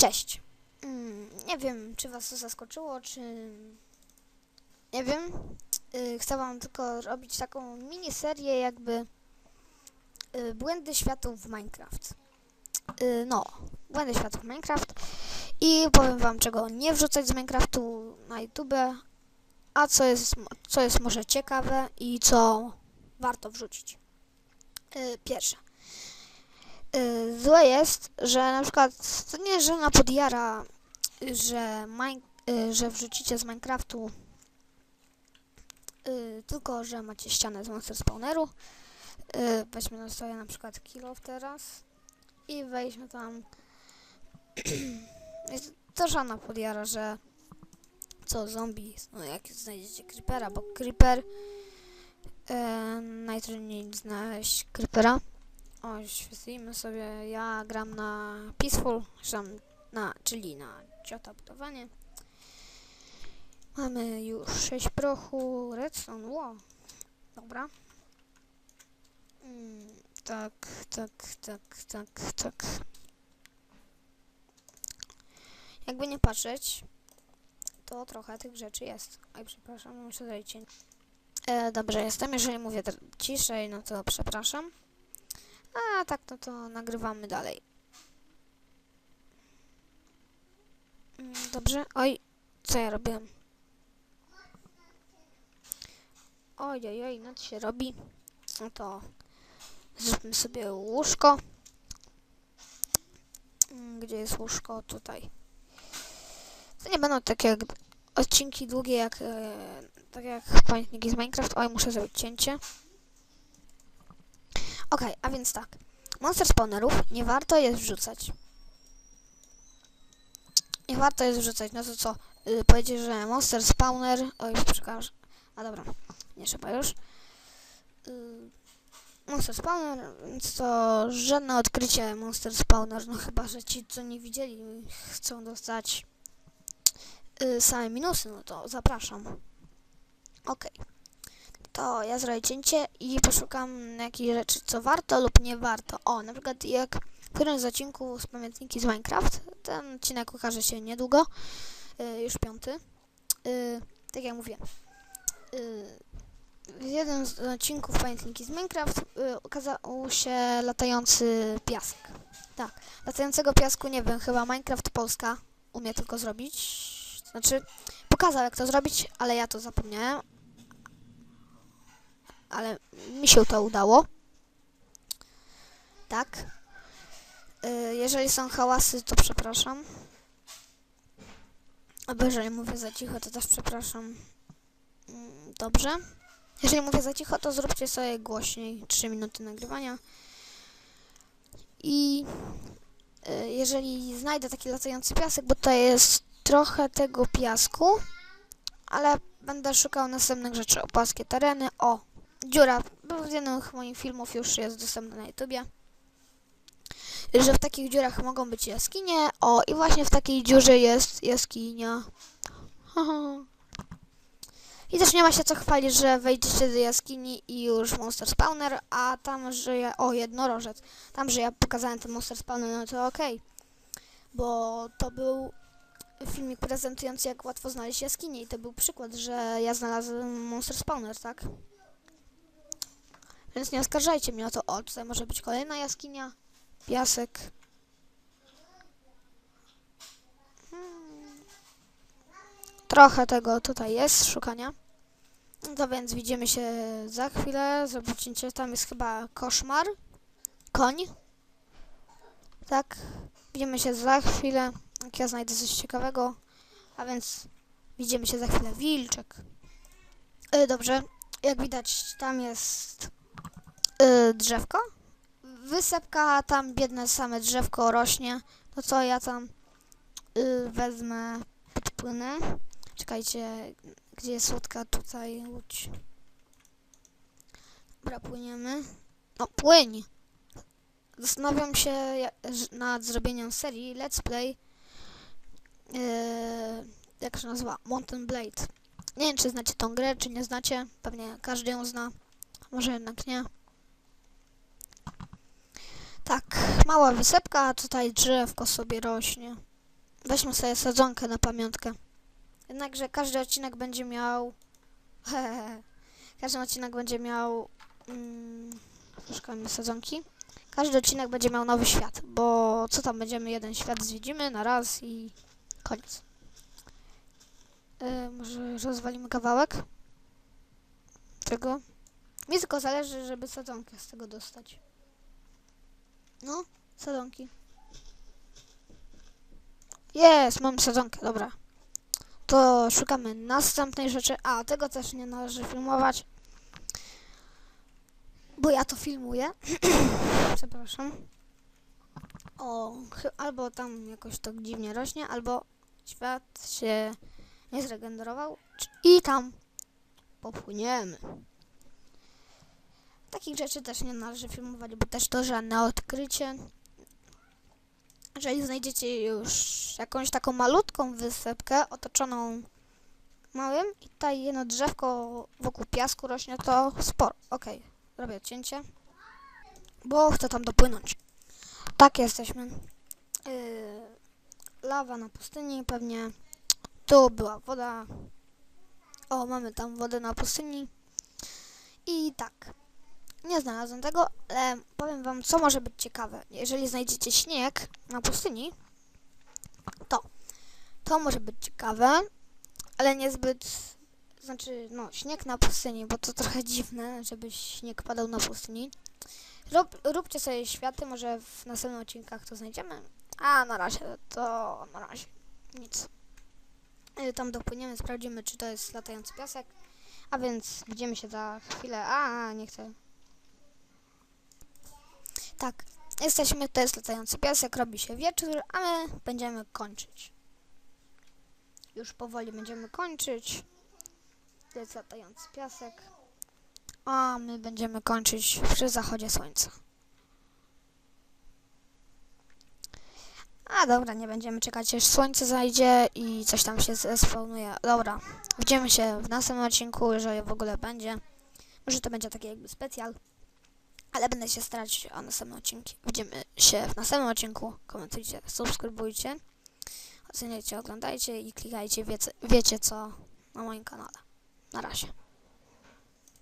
Cześć. Mm, Nie wiem, czy was to zaskoczyło, czy... Nie wiem. Y, Chcę wam tylko robić taką miniserię jakby y, Błędy światów w Minecraft. Y, No, błędy światów w Minecraft. I powiem wam, czego nie wrzucać z Minecraftu na YouTube, a co jest, co jest może ciekawe i co warto wrzucić. Y, Pierwsze. Y, Złe jest, że na przykład nie, że na podjara, że, y, że wrzucicie z Minecraftu y, tylko, że macie ścianę z Monster Spawneru. Weźmy na sobie na przykład kilof teraz i wejdźmy tam. to żadna podjara, że co zombie, no jak znajdziecie creepera, bo creeper najtrudniej znaleźć creepera. O, świetlimy sobie. Ja gram na Peaceful, na, czyli na ciota budowanie. Mamy już 6 prochu, redstone, wow. Dobra. Mm, tak, tak, tak, tak, tak. Jakby nie patrzeć, to trochę tych rzeczy jest. Oj, przepraszam, muszę cień. E, dobrze, jestem. Jeżeli mówię ciszej, no to przepraszam. A tak, no to nagrywamy dalej. Mm, Dobrze. Oj, co ja robiłem? Oj, oj, oj, noc się robi. No to zróbmy sobie łóżko. Mm, Gdzie jest łóżko? Tutaj. To nie będą takie jak odcinki długie jak e, tak jak pamiętniki z Minecraft. Oj, muszę zrobić cięcie. Okej, a więc tak. Monster spawnerów nie warto jest wrzucać. Nie warto jest wrzucać. No to co? Yy, powiedzieć, że monster spawner. Oj, przepraszam. A dobra, nie trzeba już. Yy, monster spawner, więc to żadne odkrycie monster spawner. No chyba, że ci, co nie widzieli, chcą dostać yy, same minusy, no to zapraszam. Okej to ja zrobię cięcie i poszukam jakichś rzeczy, co warto lub nie warto. O, na przykład jak w którymś z odcinków z pamiętniki z Minecraft, ten odcinek ukaże się niedługo, y, już piąty. Y, tak jak mówię, y, w jednym z odcinków pamiętniki z Minecraft y, ukazał się latający piasek. Tak, latającego piasku nie wiem, chyba Minecraft Polska umie tylko zrobić. Znaczy, pokazał jak to zrobić, ale ja to zapomniałem, ale mi się to udało. Tak. Y, jeżeli są hałasy, to przepraszam. Albo jeżeli mówię za cicho, to też przepraszam. Mm, Dobrze. Jeżeli mówię za cicho, to zróbcie sobie głośniej 3 minuty nagrywania. I y, jeżeli znajdę taki latający piasek, bo to jest trochę tego piasku, ale będę szukał następnych rzeczy. O, płaskie tereny. O, dziura, z moich filmów już jest dostępny na YouTubie. Że w takich dziurach mogą być jaskinie. O, i właśnie w takiej dziurze jest jaskinia. I też nie ma się co chwalić, że wejdziecie do jaskini i już monster spawner, a tam żyje, o jednorożec, tam że ja pokazałem ten monster spawner, no to okej. Bo to był filmik prezentujący jak łatwo znaleźć jaskinię i to był przykład, że ja znalazłem monster spawner, tak? Więc nie oskarżajcie mnie o to. O, tutaj może być kolejna jaskinia. Piasek. Hmm. Trochę tego tutaj jest, szukania. No więc widzimy się za chwilę. Zrobię cięcie. Tam jest chyba koszmar. Koń. Tak. Widzimy się za chwilę. Jak ja znajdę coś ciekawego. A więc widzimy się za chwilę. Wilczek. E, dobrze. Jak widać, tam jest y, drzewko. Wysepka, tam biedne same drzewko rośnie. To co ja tam y, wezmę, podpłynę. Czekajcie, gdzie jest łódka? Tutaj łódź. Dobra, płyniemy. No, płyń! Zastanawiam się nad zrobieniem serii Let's Play. Yy, jak się nazywa? Mountain Blade. Nie wiem, czy znacie tą grę, czy nie znacie. Pewnie każdy ją zna. Może jednak nie. Tak, mała wysepka, a tutaj drzewko sobie rośnie. weźmy sobie sadzonkę na pamiątkę. Jednakże każdy odcinek będzie miał... każdy odcinek będzie miał... Mm, szukamy sadzonki. Każdy odcinek będzie miał nowy świat, bo co tam będziemy, jeden świat zwiedzimy na raz i koniec. Yy, może rozwalimy kawałek tego. Mi tylko zależy, żeby sadzonkę z tego dostać. No, sadzonki. Jest, mam sadzonkę, dobra. To szukamy następnej rzeczy. A, tego też nie należy filmować. Bo ja to filmuję. Przepraszam. O, albo tam jakoś to dziwnie rośnie, albo świat się nie zregenerował. I tam popłyniemy. Takich rzeczy też nie należy filmować, bo też to żadne odkrycie. Jeżeli znajdziecie już jakąś taką malutką wysepkę otoczoną małym i tutaj jedno drzewko wokół piasku rośnie, to sporo. Okej, robię odcięcie, bo chcę tam dopłynąć. Tak jesteśmy. Yy, lawa na pustyni pewnie. Tu była woda. O, mamy tam wodę na pustyni. I tak. Nie znalazłem tego, ale powiem wam, co może być ciekawe. Jeżeli znajdziecie śnieg na pustyni, to to może być ciekawe, ale niezbyt. Znaczy, no, śnieg na pustyni, bo to trochę dziwne, żeby śnieg padał na pustyni. Rób, róbcie sobie światy, może w następnych odcinkach to znajdziemy. A na razie to na razie nic. Y, Tam dopłyniemy, sprawdzimy, czy to jest latający piasek. A więc widzimy się za chwilę. A, nie chcę. Tak, jesteśmy, to jest latający piasek, robi się wieczór, a my będziemy kończyć. Już powoli będziemy kończyć. To jest latający piasek. A my będziemy kończyć przy zachodzie słońca. A dobra, nie będziemy czekać aż słońce zajdzie i coś tam się zespawnuje. Dobra, widzimy się w następnym odcinku, jeżeli w ogóle będzie. Może to będzie taki jakby specjal. Ale będę się starać o następne odcinki. Widzimy się w następnym odcinku. Komentujcie, subskrybujcie, oceniajcie, oglądajcie i klikajcie, wiecie, wiecie co na moim kanale. Na razie.